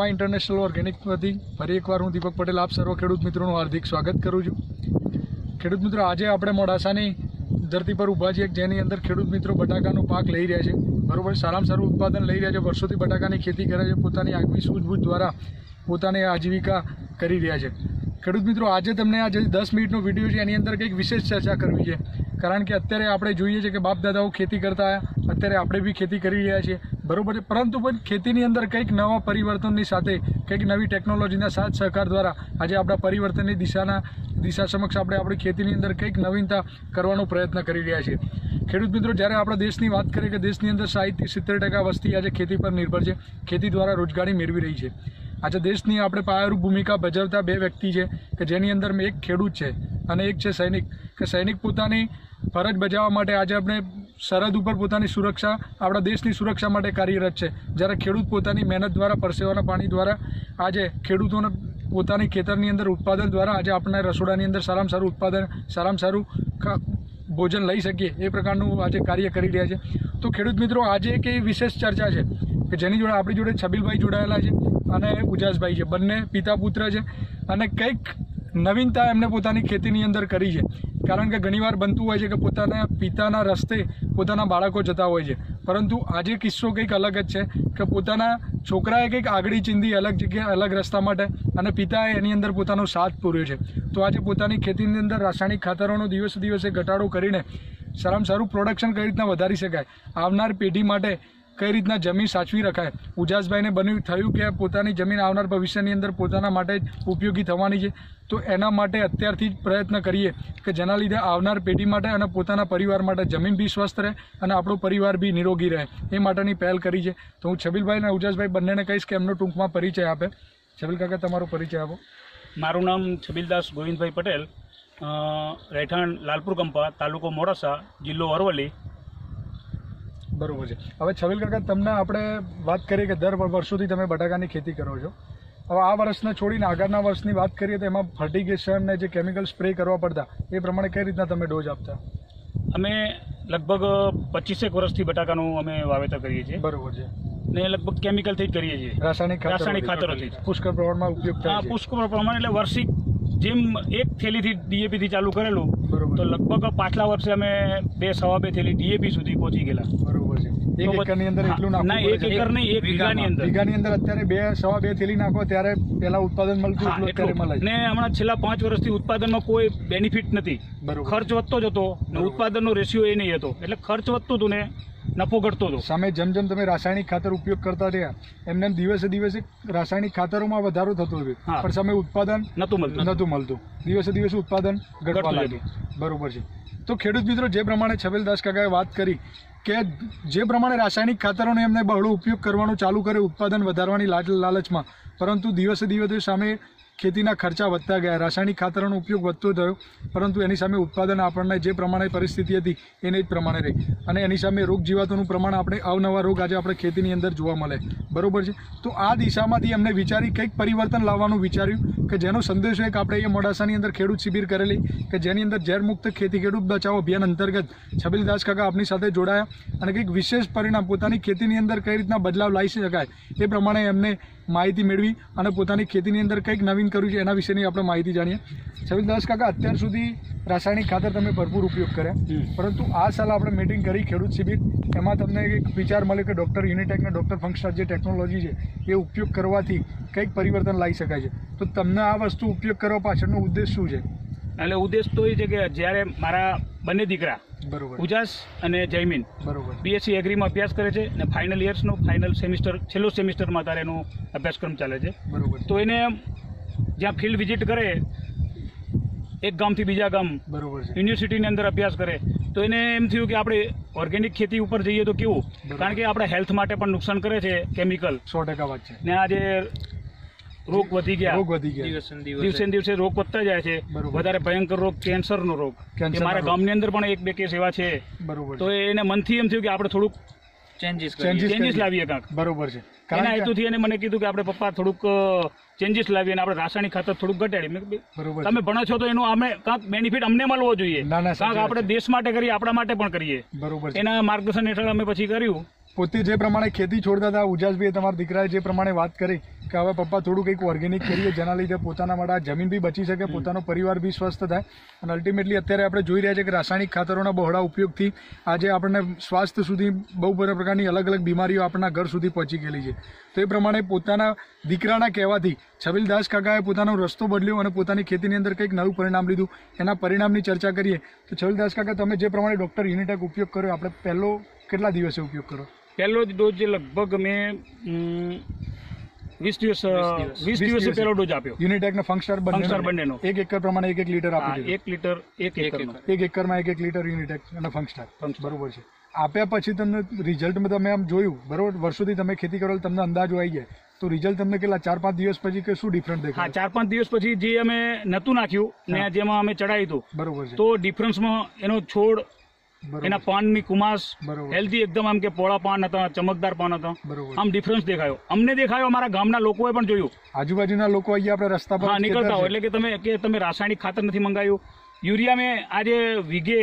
Rama international ઓર્ગેનિકમાંથી ફરી એકવાર હું દીપક પટેલ, આપ સર્વ ખેડૂત મિત્રોનું હાર્દિક સ્વાગત કરું છું. ખેડૂત મિત્રો, આજે આપણે મોડાસાની ધરતી પર ઊભા છીએ, જેની અંદર ખેડૂત મિત્રો બટાકાનો પાક લઈ રહ્યા છે. બરોબર, સારામાં સારું ઉત્પાદન લઈ રહ્યા છે, વર્ષોથી બટાકાની ખેતી કરે છે, પોતાની આગવી સૂઝબૂછ દ્વારા પોતાની આજીવિકા કરી રહ્યા છે. ખેડૂત મિત્રો, આજે તમને આ જે દસ મિનિટનો વીડિયો છે, એની અંદર કંઈક વિશેષ ચર્ચા કરવી છે. કારણ કે અત્યારે આપણે જોઈએ છીએ કે બાપ દાદાઓ ખેતી કરતા અત્યારે આપણે બી ખેતી કરી રહ્યા છીએ. બરોબર છે. પરંતુ પણ ખેતીની અંદર કંઈક નવા પરિવર્તનની સાથે, કંઈક નવી ટેકનોલોજીના સાથ સહકાર દ્વારા આજે આપણા પરિવર્તનની દિશાના, દિશા સમક્ષ આપણે આપણી ખેતીની અંદર કંઈક નવીનતા કરવાનો પ્રયત્ન કરી રહ્યા છીએ. ખેડૂત મિત્રો, જ્યારે આપણા દેશની વાત કરીએ કે દેશની અંદર સાહીઠથી સિત્તેર ટકા વસ્તી આજે ખેતી પર નિર્ભર છે. ખેતી દ્વારા રોજગારી મેળવી રહી છે. આજે દેશની આપણે પાયારૂપ ભૂમિકા ભજવતા બે વ્યક્તિ છે કે જેની અંદર એક ખેડૂત છે અને એક છે સૈનિક. કે સૈનિક પોતાની ફરજ બજાવવા માટે આજે આપણે સરહદ ઉપર પોતાની સુરક્ષા, આપણા દેશની સુરક્ષા માટે કાર્યરત છે. જ્યારે ખેડૂત પોતાની મહેનત દ્વારા, પરસેવાના પાણી દ્વારા, આજે ખેડૂતોને પોતાની ખેતરની અંદર ઉત્પાદન દ્વારા, આજે આપણે રસોડાની અંદર સારામાં સારું ઉત્પાદન, સારામાં સારું ભોજન લઈ શકીએ, એ પ્રકારનું આજે કાર્ય કરી રહ્યા છે. તો ખેડૂત મિત્રો, આજે એક એવી વિશેષ ચર્ચા છે કે જેની જોડે આપણી જોડે છબીલભાઈ જોડાયેલા છે અને ઉજાસભાઈ છે. બંને પિતા પુત્ર છે અને કંઈક નવીનતા એમને પોતાની ખેતીની અંદર કરી છે. કારણ કે ઘણીવાર બનતું હોય છે કે પોતાના પિતાના રસ્તે પોતાના બાળકો જતા હોય છે. પરંતુ આજે કિસ્સો કંઈક અલગ જ છે કે પોતાના છોકરાએ કંઈક આગળી ચીંધી, અલગ જગ્યાએ અલગ રસ્તા માટે અને પિતાએ એની અંદર પોતાનો સાથ પૂર્યો છે. તો આજે પોતાની ખેતીની અંદર રાસાયણિક ખાતરોનો દિવસે દિવસે ઘટાડો કરીને સારામાં સારું પ્રોડક્શન કઈ રીતના વધારી શકાય? આવનાર પેઢી માટે કઈ રીતના જમીન સાચવી રખાય? ઉજાસભાઈને બન્યું થયું કે પોતાની જમીન આવનાર ભવિષ્યની અંદર પોતાના માટે ઉપયોગી થવાની છે? તો એના માટે અત્યારથી જ પ્રયત્ન કરીએ કે જેના લીધે આવનાર પેઢી માટે અને પોતાના પરિવાર માટે જમીન બી સ્વસ્થ રહે અને આપણો પરિવાર બી નિરોગી રહે. એ માટેની પહેલ કરી છે. તો હું છબીલભાઈ અને ઉજાસભાઈ બંનેને કહીશ કે એમનો ટૂંકમાં પરિચય આપે. છબીલ કાકા, તમારો પરિચય આપો. મારું નામ છબીલદાસ ગોવિંદભાઈ પટેલ રહેઠાણ લાલપુર કંપા, તાલુકો મોડાસા, જિલ્લો અરવલ્લી. બરોબર છે. હવે છવિલ કાકા તમને આપણે વાત કરીએ કે દર વર્ષોથી તમે બટાકાની ખેતી કરો છો. હવે આ વર્ષને છોડીને આગળના વર્ષની વાત કરીએ તો એમાં ફર્ટિગેશન ને જે કેમિકલ સ્પ્રે કરવા પડતા એ પ્રમાણે કઈ રીતના તમે ડોઝ આપતા? અમે લગભગ પચીસેક વર્ષથી બટાકાનું અમે વાવેતર કરીએ છીએ. બરોબર છે. ને લગભગ કેમિકલથી જ કરીએ છીએ. રાસાયણિક રાસાયણિક ખાતરોથી પુષ્કળ પ્રમાણમાં ઉપયોગ થાય પુષ્કળ પ્રમાણ એટલે વર્ષિક જેમ એક થેલીથી ડીએપીથી ચાલુ કરેલું બરોબર. તો લગભગ પાછલા વર્ષે અમે બે સવા બે થેલી ડીએપી સુધી પહોંચી ગયેલા. બરોબર. એક એકરની અંદર એટલું ના એક એકર નહીં એક વીઘાની અંદર. વીઘાની અંદર અત્યારે બે સવા બે થેલી નાખો ત્યારે પેલા ઉત્પાદન મળતું એટલું અત્યારે મળે ને હમણાં છેલ્લા પાંચ વર્ષથી ઉત્પાદનમાં કોઈ બેનિફિટ નથી. ખર્ચ વધતો જ હતો ને બરોબર. ઉત્પાદનનો રેશિયો એ નહીં હતો એટલે ખર્ચ વધતો હતું ને નફો ઘટતો હતો. સામે જેમ જેમ તમે રાસાયણિક ખાતર ઉપયોગ કરતા રહ્યા એમ એમ દિવસે દિવસે રાસાયણિક ખાતરોમાં વધારો થતો હતો પણ સામે ઉત્પાદન નતું મળતું. નહોતું મળતું. દિવસે દિવસે ઉત્પાદન ઘટવા લાગ્યું. બરોબર છે. તો ખેડૂત મિત્રો જે પ્રમાણે છબીલદાસ કાકાએ વાત કરી કે જે પ્રમાણે રાસાયણિક ખાતરોનો એમને બહોળો ઉપયોગ કરવાનું, ચાલુ કરે ઉત્પાદન વધારવાની લાલ લાલચમાં પરંતુ દિવસે દિવસે સામે ખેતીના ખર્ચા વધતા ગયા. રાસાયણિક ખાતરોનો ઉપયોગ વધતો થયો, પરંતુ એની સામે ઉત્પાદન આપણને જે પ્રમાણે પરિસ્થિતિ હતી, એને જ પ્રમાણે રહી. અને એની સામે રોગ જીવાતોનું પ્રમાણ આપણે અવનવા રોગ આજે આપણે ખેતીની અંદર જોવા મળે. બરોબર છે? તો આ દિશામાંથી એમને વિચારી કંઈક પરિવર્તન લાવવાનું વિચાર્યું કે જેનો સંદેશો એક આપણે એ મોડાસાની અંદર ખેડૂત શિબિર કરેલી કે જેની અંદર ઝેરમુક્ત ખેતી ખેડૂત બચાવો અભિયાન અંતર્ગત છબીલદાસ કાકા આપની સાથે જોડાયા અને કંઈક વિશેષ પરિણામ પોતાની ખેતીની અંદર કઈ રીતના બદલાવ લાવી શકાય એ પ્રમાણે એમને માહિતી મેળવી અને પોતાની ખેતીની અંદર કંઈક નવીન કર્યું છે એના વિશેની આપણે માહિતી જાણીએ. છબીલદાસ કાકા અત્યાર સુધી રાસાયણિક ખાતર તમે ભરપૂર ઉપયોગ કર્યા. પરંતુ આ સાલ આપણે મીટિંગ કરી ખેડૂત શિબિર. એમાં તમને એક વિચાર મળ્યો કે ડૉક્ટર યુનિટેકને ડૉક્ટર ફંક્શન જે ટેકનોલોજી છે એ ઉપયોગ કરવાથી કંઈક પરિવર્તન લાવી શકાય છે. તો તમને આ વસ્તુ ઉપયોગ કરવા પાછળનો ઉદ્દેશ શું છે? એટલે ઉદ્દેશ તો એ છે કે જ્યારે મારા બંને દીકરા બરોબર. ઉજાસ અને જયમીન બરોબર. બીએસસી એગ્રીમાં અભ્યાસ કરે છે અને ફાઇનલ ઇયર્સનો ફાઇનલ સેમિસ્ટર છેલ્લો સેમિસ્ટરમાં તારે એનો અભ્યાસક્રમ ચાલે છે. બરોબર. તો એને જ્યાં ફિલ્ડ વિઝિટ કરે એક ગામથી બીજા ગામ બરોબર છે. યુનિવર્સિટીની અંદર અભ્યાસ કરે તો એને એમ થયું કે આપણે ઓર્ગેનિક ખેતી ઉપર જઈએ તો કેવું? કારણ કે આપણા હેલ્થ માટે પણ નુકસાન કરે છે કેમિકલ સો ટકા વાત છે. ને આજે રોગ વધી ગયા. રોગ વધી ગયા. દિવસે. ને દિવસે રોગ વધતા જાય છે. વધારે ભયંકર રોગ કેન્સરનો રોગ. મારા ગામની અંદર પણ એક બે કેસ એવા છે. બરોબર તો એને મનથી એમ થયું કે આપણે થોડુંક ચેન્જીસ લાવીએ કાંક. બરોબર છે. એના હેતુથી એને મને કીધું કે આપણે પપ્પા થોડુંક ચેન્જીસ લાવીએ અને આપણે રાસાયણિક ખાતર થોડુંક ઘટાડીએ. બરોબર તમે ભણો છો તો એનો અમે કાંક બેનિફિટ અમને મળવો જોઈએ. કાંક આપણે દેશ માટે કરીએ આપણા માટે પણ કરીએ. બરોબર એના માર્ગદર્શન હેઠળ અમે પછી કર્યું. પોતે જે પ્રમાણે ખેતી છોડતા હતા, ઉજાસભાઈએ તમારા દીકરાએ જે પ્રમાણે વાત કરી કે હવે પપ્પા થોડું કંઈક ઓર્ગેનિક કરીએ જેના લીધે પોતાના માટે આ જમીન બી બચી શકે, પોતાનો પરિવાર બી સ્વસ્થ થાય. અને અલ્ટિમેટલી અત્યારે આપણે જોઈ રહ્યા છીએ કે રાસાયણિક ખાતરોના બહોળા ઉપયોગથી આજે આપણને સ્વાસ્થ્ય સુધી બહુ બધા પ્રકારની અલગ અલગ બીમારીઓ આપણા ઘર સુધી પહોંચી ગયેલી છે. તો એ પ્રમાણે પોતાના દીકરાના કહેવાથી છબીલદાસ કાકાએ પોતાનો રસ્તો બદલ્યો અને પોતાની ખેતીની અંદર કંઈક નવું પરિણામ લીધું. એના પરિણામની ચર્ચા કરીએ. તો છબીલદાસ કાકા, તમે જે પ્રમાણે ડૉક્ટર યુનિટેક ઉપયોગ કર્યો, આપણે પહેલો કેટલા દિવસે ઉપયોગ કર્યો? પહેલો જ ડોઝ લગભગ મેં વીસ દિવસ વીસ દિવસ. પહેલો ડોઝ આપ્યો. યુનિટેકનો ફંક્શન ફંક્શન બંને બંનેનો. એક એકર પ્રમાણે એક એક લીટર હા, આપી દીધું. એક લીટર એક એકર. એક એકરમાં એક એક લીટર યુનિટેક અને ફંક્સ્ટાર. બરોબર છે. આપ્યા પછી તમને રિઝલ્ટમાં તમે આમ જોયું બરોબર? વર્ષોથી તમે ખેતી કરો તમને અંદાજો આવી જાય. તો રિઝલ્ટ તમને કેટલા? ચાર પાંચ દિવસ પછી કે શું ડિફરન્ટ હા દેખાય ચાર પાંચ દિવસ પછી જે અમે નતું નાખ્યું ને જેમાં અમે ચડાવ્યું હતું બરોબર છે. તો ડિફરન્સમાં એનો છોડ એના પાનની કુમાસ હેલ્ધી એકદમ આમ કે પોળા પાન હતા ચમકદાર પાન હતા. આમ ડિફરન્સ દેખાયો. અમને દેખાયો અમારા ગામના લોકોએ પણ જોયું. આજુબાજુના લોકો અહીંયા આપણે રસ્તા પર નીકળતા હોય. એટલે કે તમે કે તમે રાસાયણિક ખાતર નથી મંગાવ્યું યુરિયા મેં આજે વીઘે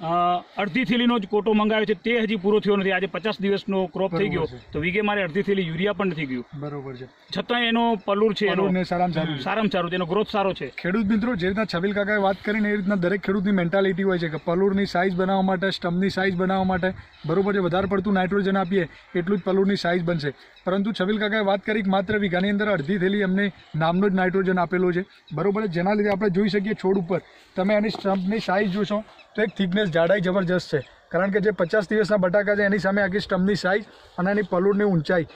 અડધી થેલીનો જ કોટો મંગાવ્યો છે. તે હજી પૂરો થયો નથી. આજે પચાસ દિવસનો ક્રોપ થઈ ગયો. તો વીઘે મારે અડધી થેલી યુરિયા પણ નથી ગયું. બરોબર છે. છતાં એનો પલુર છે એનો સારામાં સારું. સારું એનો ગ્રોથ સારો છે. ખેડૂત મિત્રો જે રીતના છબીલ કાકાએ વાત કરીને એ રીતના દરેક ખેડૂતની મેન્ટાલિટી હોય છે કે પલુરની સાઇઝ બનાવવા માટે સ્ટમ્પની સાઇઝ બનાવવા માટે બરોબર છે. વધારે પડતું નાઇટ્રોજન આપીએ એટલું જ પલુરની સાઇઝ બનશે. પરંતુ છબીલ કાકાએ વાત કરી કે માત્ર વીઘાની અંદર અડધી થેલી એમને નામનો જ નાઇટ્રોજન આપેલો છે. બરોબર છે. જેના લીધે આપણે જોઈ શકીએ છોડ ઉપર. તમે એની સ્ટમ્પની સાઇઝ જોશો તો એક થિકનેસ જાડાઈ જબરજસ્ત છે. કારણ કે જે પચાસ દિવસના બટાકા છે એની સામે આખી સ્ટમની સાઇઝ અને એની પલુડની ઊંચાઈ.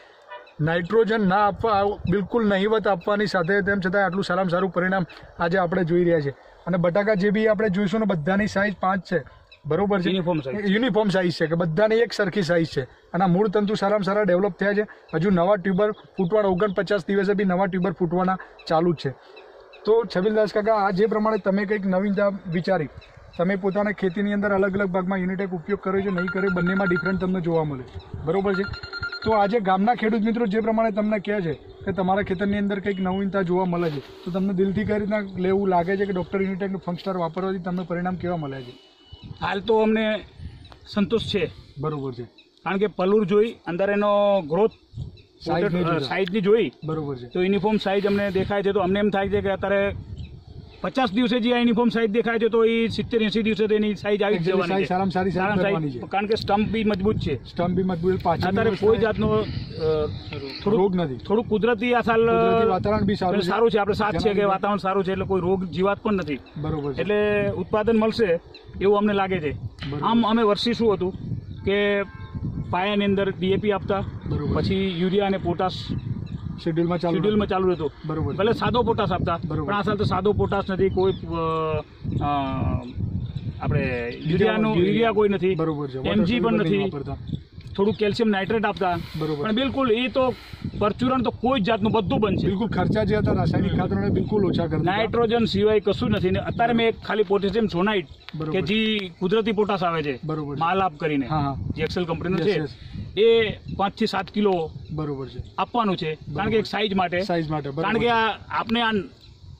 નાઇટ્રોજન ના આપવા આવ- બિલકુલ નહીવત આપવાની સાથે તેમ છતાં આટલું સારામાં સારું પરિણામ આજે આપણે જોઈ રહ્યા છે અને બટાકા જે બી આપણે જોઈશું ને બધાની સાઇઝ પાંચ છે. બરોબર છે? યુનિફોર્મ સાઇઝ યુનિફોર્મ સાઇઝ છે કે બધાની એક સરખી સાઇઝ છે. અને મૂળ તંતુ સારામાં સારા ડેવલપ થયા છે. હજુ નવા ટ્યુબર ફૂટવાના ઓગણપચાસ દિવસે બી નવા ટ્યુબર ફૂટવાના ચાલુ જ છે. તો છબીલદાસ કાકા આ જે પ્રમાણે તમે કંઈક નવીનતા વિચારી તમે પોતાના ખેતીની અંદર અલગ અલગ ભાગમાં યુનિટેક ઉપયોગ કર્યો છે નહીં કર્યો બંનેમાં ડિફરન્ટ તમને જોવા મળે બરોબર છે? તો આજે ગામના ખેડૂત મિત્રો જે પ્રમાણે તમને કહે છે કે તમારા ખેતરની અંદર કંઈક નવીનતા જોવા મળે છે તો તમને દિલથી કઈ રીતના લેવું લાગે છે કે ડૉક્ટર યુનિટેકનું ફંક્સ્ટાર વાપરવાથી તમને પરિણામ કેવા મળે છે? હાલ તો અમને સંતોષ છે. બરોબર છે. કારણ કે પલુર જોઈ અંદર એનો ગ્રોથ સાઈઝની જોઈ બરોબર છે. તો યુનિફોર્મ સાઇઝ અમને દેખાય છે તો અમને એમ થાય છે કે અત્યારે પચાસ દિવસે જે આ યુનિફોર્મ સાઇઝ દેખાય છે તો એ સિત્તેર એસી દિવસે તેની સાઇઝ આવી જવાની size સારામાં સારી કારણ કે સ્ટમ્પ બી મજબૂત છે. સ્ટમ્પ બી મજબૂત પાછળ અત્યારે કોઈ જાતનો થોડું રોગ નથી. થોડું કુદરતી આ સાલ વાતાવરણ બી સારું સારું છે. આપણે સાથ છે કે વાતાવરણ સારું છે એટલે કોઈ રોગ જીવાત પણ નથી. બરોબર એટલે ઉત્પાદન મળશે એવું અમને લાગે છે. આમ અમે વર્ષી શું હતું કે પાયાની અંદર ડીએપી આપતા પછી યુરિયા અને પોટાશ શેડ્યુલમાં ચાલુ શેડ્યુલમાં ચાલુ રહેતો. બરોબર. ભલે સાદો પોટાશ આપતા બરોબર. પણ આ સાલ તો સાદો પોટાશ નથી કોઈ આપણે યુરિયાનો યુરિયા- કોઈ નથી. બરોબર છે એમજી પણ નથી. થોડું કેલ્શિયમ નાઇટ્રેટ આપતા. બરોબર. પણ બિલકુલ એ તો પરચુરણ તો કોઈ જ જાતનું બધું બનશે બિલકુલ ખર્ચા જે હતા રાસાયણિક ખાતરોને બિલકુલ ઓછા કરતા. નાઇટ્રોજન સિવાય કશું નથી. ને અત્યારે મેં ખાલી પોટેશિયમ સોનાઇટ કે જે કુદરતી પોટાશ આવે છે બરોબર માલ આપ કરીને જે એક્સેલ કંપનીનો છે. એ પાંચથી સાત કિલો બરોબર છે. આપવાનું છે. કારણ કે એક સાઈઝ માટે. સાઈઝ માટે કારણ કે આ આપને આ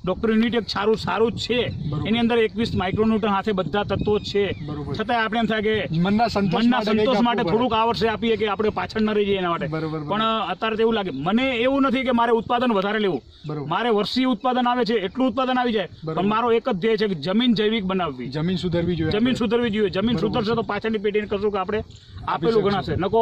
ડોક્ટર યુનિટ એક સારું સારું જ છે. એની અંદર એકવીસ માઇક્રોન્યુટન હાથે બધા તત્વો છે. છતાં આપણે એમ થાય કે મનના સંતોષ મનના માટે સંતોષ માટે થોડુંક આ વર્ષે આપીએ કે આપણે પાછળ ન રહી જઈએ એના માટે. પણ અત્યારે તો એવું લાગે. મને એવું નથી કે મારે ઉત્પાદન વધારે લેવું. મારે વર્ષી ઉત્પાદન આવે છે એટલું ઉત્પાદન આવી જાય. પણ મારો એક જ ધ્યેય છે કે જમીન જૈવિક બનાવવી. જમીન સુધરવી જોઈએ જમીન સુધરવી જોઈએ. જમીન સુધરશે તો પાછળની પેઢીને કશું કે આપણે આપેલું. ગણાશે. નકો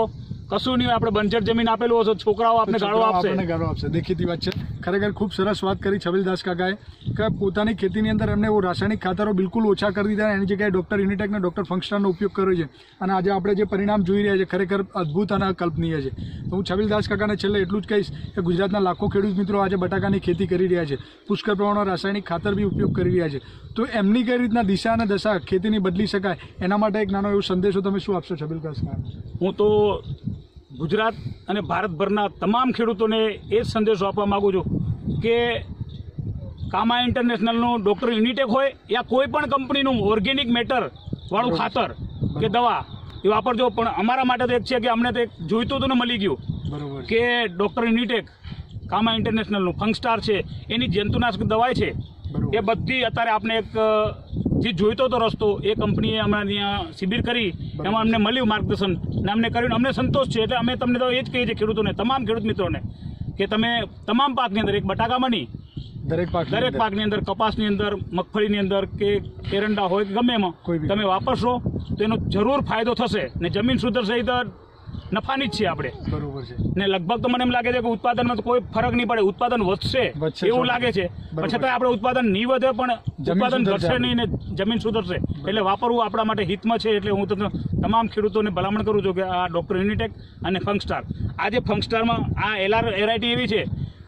કશું નહીં આપણે બંજર જમીન આપેલું હશે છોકરાઓ આપણે ગાળો આપશે. આપણને ગાળો આપશે. દેખીતી વાત છે. ખરેખર ખૂબ સરસ વાત કરી છબીલદાસ કાકાએ કે પોતાની ખેતીની અંદર એમને એવું રાસાયણિક ખાતરો બિલકુલ ઓછા કરી દીધા એની જગ્યાએ ડૉક્ટર યુનિટેકને ડૉક્ટર ફંક્શનનો ઉપયોગ કર્યો છે. અને આજે આપણે જે પરિણામ જોઈ રહ્યા છે ખરેખર અદ્ભુત અને અકલ્પનીય છે. તો હું છબીલદાસ કાકાને છેલ્લે એટલું જ કહીશ કે ગુજરાતના લાખો ખેડૂત મિત્રો આજે બટાકાની ખેતી કરી રહ્યા છે. પુષ્કળ પ્રમાણમાં રાસાયણિક ખાતર બી ઉપયોગ કરી રહ્યા છે. તો એમની કઈ રીતના દિશા અને દશા ખેતીની બદલી શકાય એના માટે એક નાનો એવો સંદેશો તમે શું આપશો છબીલદાસ કાકા? હું તો ગુજરાત અને ભારતભરના તમામ ખેડૂતોને એ જ સંદેશો આપવા માગું છું કે કામા ઇન્ટરનેશનલનું ડૉક્ટર યુનિટેક હોય યા કોઈ પણ કંપનીનું ઓર્ગેનિક મેટર વાળું ખાતર કે દવા એ વાપરજો. પણ અમારા માટે તો એક છે કે અમને તો એક જોઈતું હતું ને મળી ગયું બરોબર. કે ડૉક્ટર યુનિટેક કામા ઇન્ટરનેશનલનું ફંગસ્ટાર છે. એની જંતુનાશક દવાઈ છે. એ બધી અત્યારે આપણે એક જે જોઈતો હતો રસ્તો એ કંપનીએ અમારે ત્યાં શિબિર કરી એમાં અમને મળ્યું માર્ગદર્શન ને અમને કર્યું અમને સંતોષ છે. એટલે અમે તમને તો એ જ કહીએ છીએ ખેડૂતોને તમામ ખેડૂત મિત્રોને કે તમે તમામ પાકની અંદર એક બટાકામાં નહીં દરેક પાક દરેક પાકની અંદર કપાસની અંદર મગફળીની અંદર કે એરંડા હોય કે ગમે એમાં તમે વાપરશો તો એનો જરૂર ફાયદો થશે ને જમીન સુધરશે તો નફાની જ છે આપણે. બરોબર છે. ને લગભગ તો મને એમ લાગે છે કે ઉત્પાદનમાં તો કોઈ ફરક નહીં પડે. ઉત્પાદન વધશે એવું લાગે છે. છતાં આપણે ઉત્પાદન નહીં વધે પણ ઉત્પાદન ઘટશે નહીં ને જમીન સુધરશે. એટલે વાપરવું આપણા માટે હિતમાં છે એટલે હું તો તમામ ખેડૂતોને ભલામણ કરું છું કે આ ડોક્ટર યુનિટેક અને ફંકસ્ટાર આજે જે ફંકસ્ટારમાં આ એલઆર વેરાયટી એવી છે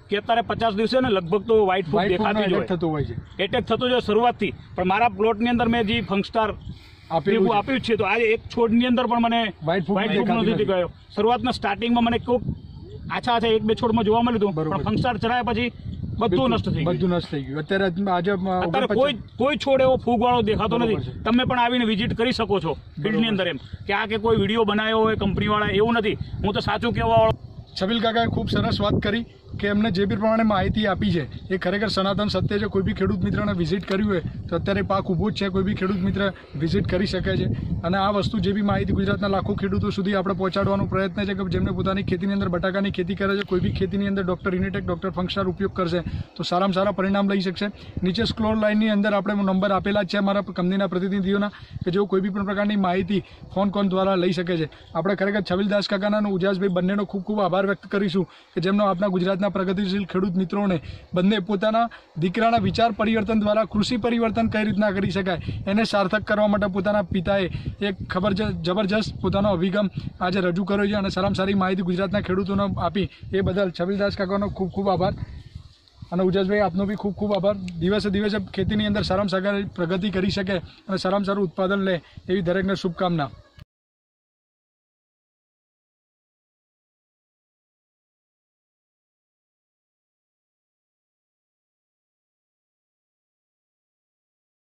કે અત્યારે પચાસ દિવસે ને લગભગ તો વ્હાઇટ ફૂડ દેખાતી જ હોય. થતું છે. એટેક થતો જ શરૂઆતથી. પણ મારા પ્લોટની અંદર મેં જે ફંકસ્ટાર આપેલું આપ્યું છે. તો આજે એક છોડની અંદર પણ મને food white નથી. ગયો શરૂઆતના સ્ટાર્ટિંગમાં મને કોક આછા આછા એક બે છોડમાં જોવા મળ્યું. પણ ફંકસ્ટાર ચડાયા પછી બધું નષ્ટ થઈ ગયું. બધું નષ્ટ થઈ ગયું. અત્યારે આજે અત્યારે કોઈ કોઈ છોડ એવો ફૂગવાળો દેખાતો નથી. તમે પણ આવીને વિઝિટ કરી શકો છો ફિલ્ડની અંદર એમ. કે આ કે કોઈ વીડિયો બનાવ્યો હોય કંપની વાળા એવું નથી. હું તો સાચું કહેવા વાળો છબીલ કાકાએ ખૂબ સરસ વાત કરી. કે એમને જે બી પ્રમાણે માહિતી આપી છે, એ ખરેખર સનાતન સત્ય છે. કોઈ બી ખેડૂત મિત્રને વિઝિટ કર્યું હોય, તો અત્યારે પાક ઊભો જ છે. કોઈ બી ખેડૂત મિત્ર વિઝિટ કરી શકે છે. અને આ વસ્તુ જે બી માહિતી ગુજરાતના લાખો ખેડૂતો સુધી આપણે પહોંચાડવાનો પ્રયત્ન છે કે જેમને પોતાની ખેતીની અંદર બટાકાની ખેતી કરે છે, કોઈ બી ખેતીની અંદર ડોક્ટર યુનિટેક ડૉક્ટર ફંક્શનર ઉપયોગ કરશે, તો સારામાં સારા પરિણામ લઈ શકશે. નીચે સ્ક્રોલ લાઇનની અંદર આપણે નંબર આપેલા છે અમારા કંપનીના પ્રતિનિધિઓના, કે જેઓ કોઈ પણ પ્રકારની માહિતી ફોન કોલ દ્વારા લઈ શકે છે. આપણે ખરેખર છબીલદાસ કાકાના અને ઉજાસભાઈ બંનેનો ખૂબ ખૂબ આભાર વ્યક્ત કરીશું કે જેમનો આપણા ગુજરાતના પ્રગતિશીલ ખેડૂત મિત્રોને બંને પોતાના દીકરાના વિચાર પરિવર્તન દ્વારા કૃષિ પરિવર્તન કઈ રીતના કરી શકાય એને સાર્થક કરવા માટે પોતાના પિતાએ એક ખબર જબરજસ્ત પોતાનો અભિગમ આજે રજૂ કર્યો છે અને સારામાં સારી માહિતી ગુજરાતના ખેડૂતોને આપી એ બદલ છબીલદાસ કાકાનો ખૂબ ખૂબ આભાર. અને ઉજાસભાઈ, આપનો બી ખૂબ ખૂબ આભાર. દિવસે દિવસે ખેતીની અંદર સારામાં સારી પ્રગતિ કરી શકે અને સારામાં સારું ઉત્પાદન લે એવી દરેકને શુભકામના.